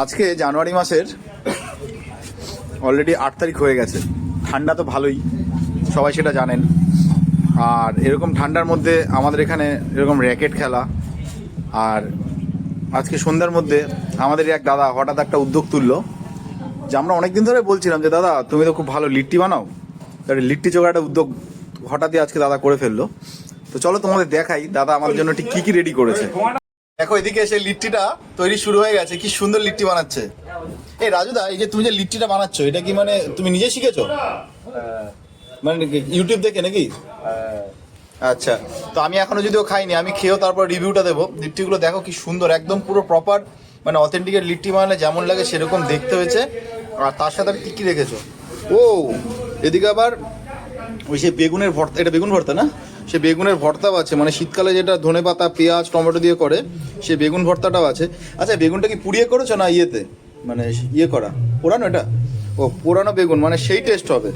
আজকে জানুয়ারি মাসের অলরেডি আট তারিখ হয়ে গেছে। ঠান্ডা তো ভালোই, সবাই সেটা জানেন। আর এরকম ঠান্ডার মধ্যে আমাদের এখানে এরকম র্যাকেট খেলা। আর আজকে সন্ধ্যার মধ্যে আমাদের এক দাদা হঠাৎ একটা উদ্যোগ তুললো, যে আমরা অনেকদিন ধরে বলছিলাম যে, দাদা, তুমি তো খুব ভালো লিট্টি বানাও। তাহলে লিট্টি চোখা একটা উদ্যোগ হঠাৎই আজকে দাদা করে ফেলল। তো চলো তোমাদের দেখাই, দাদা আমাদের জন্য ঠিক কি কি রেডি করেছে। দেখো, এদিকে এসে লিট্টিটা তৈরি শুরু হয়ে গেছে। কি সুন্দর লিট্টি বানাচ্ছে। এই রাজুদা, এই যে তুমি যে লিট্টিটা বানাচ্ছ, এটা কি মানে তুমি নিজে শিখেছো? মানে ইউটিউব দেখে নাকি? আচ্ছা তো আমি এখনও যদিও খাইনি, আমি খেয়েও তারপর রিভিউটা দেবো। লিট্টিগুলো দেখো কি সুন্দর, একদম পুরো প্রপার মানে অথেন্টিকের লিট্টি মানে যেমন লাগে সেরকম দেখতে হয়েছে। আর তার সাথে আর কি কি রেখেছো? ও, এদিকে আবার ওই সে বেগুনের ভর্তা এটা বেগুন ভর্তা না? সে বেগুনের ভর্তাও আছে মানে শীতকালে যেটা ধনে পাতা পেঁয়াজ টমেটো দিয়ে করে সে বেগুন ভর্তাটাও আছে। আচ্ছা বেগুনটা কি পুড়িয়ে করেছ না ইয়েতে? মানে ইয়ে করা? পোড়ানো এটা? ও পোড়ানো বেগুন মানে সেই টেস্ট হবে।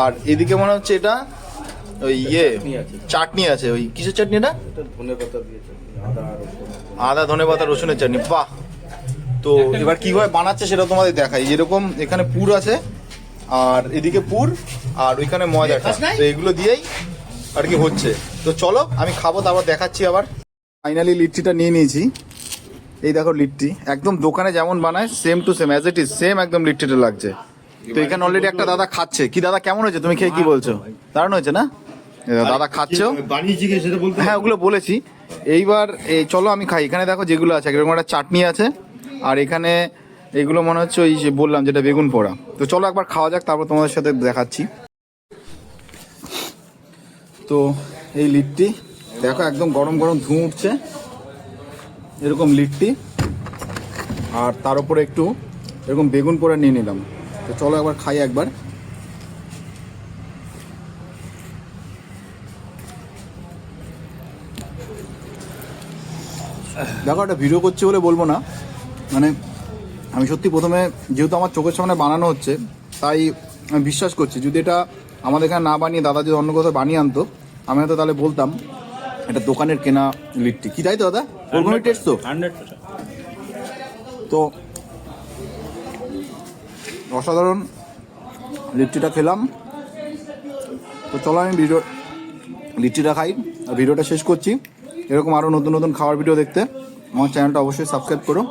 আর এদিকে মনে হচ্ছে এটা ওই ইয়ে চাটনি আছে। ওই কিসের চাটনি এটা? আদা ধনে পাতা রসুনের চাটনি বাহ! তো এবার কীভাবে বানাচ্ছে সেটা তোমাদের দেখাই। যেরকম এখানে পুর আছে আর এদিকে পুর আর ওইখানে ময়দাটা তো এগুলো দিয়েই আর কি হচ্ছে। তো চলো আমি খাব তারপর দেখাচ্ছি আবার। ফাইনালি লিট্টিটা নিয়ে নিয়েছি। এই দেখো লিট্টি। একদম দোকানে যেমন বানায় same to same as it is same একদম লিট্টিটা লাগছে। তো এখানে অলরেডি একটা দাদা খাচ্ছে। কি দাদা কেমন হয়েছে? তুমি খেয়ে কি বলছো? দারুণ হয়েছে না? দাদা খাচ্ছো? হ্যাঁ ওগুলো বলেছি। এইবার এই চলো আমি খাই। এখানে দেখো যেগুলো আছে এরকম একটা চাটনি আছে। আর এখানে এগুলো মনে হচ্ছে ওই যে বললাম যেটা বেগুন পোড়া। তো চলো একবার খাওয়া যাক, তারপর তোমাদের সাথে দেখাচ্ছি। তো এই লিট্টি, দেখো একদম গরম গরম ধুঁ উঠছে। এরকম লিট্টি। আর তার উপরে একটু এরকম বেগুন পোড়া নিয়ে নিলাম। তো চলো একবার খাই একবার। দেখো একটা ভিডিও করছি বলে বলব না। মানে আমি সত্যি প্রথমে যেহেতু আমার চোখের সামনে বানানো হচ্ছে তাই আমি বিশ্বাস করছি যদি এটা আমাদের এখানে না বানিয়ে দাদা যদি অন্য কোথাও বানিয়ে আনতো আমি হয়তো তাহলে বলতাম এটা দোকানের কেনা লিট্টি। কি তাই তো দাদা? ওরকমই টেস্ট তো। তো অসাধারণ লিট্টিটা খেলাম। তো চলো আমি ভিডিও লিট্টিটা খাই আর ভিডিওটা শেষ করছি। এরকম আরও নতুন নতুন খাওয়ার ভিডিও দেখতে আমার চ্যানেলটা অবশ্যই সাবস্ক্রাইব করো।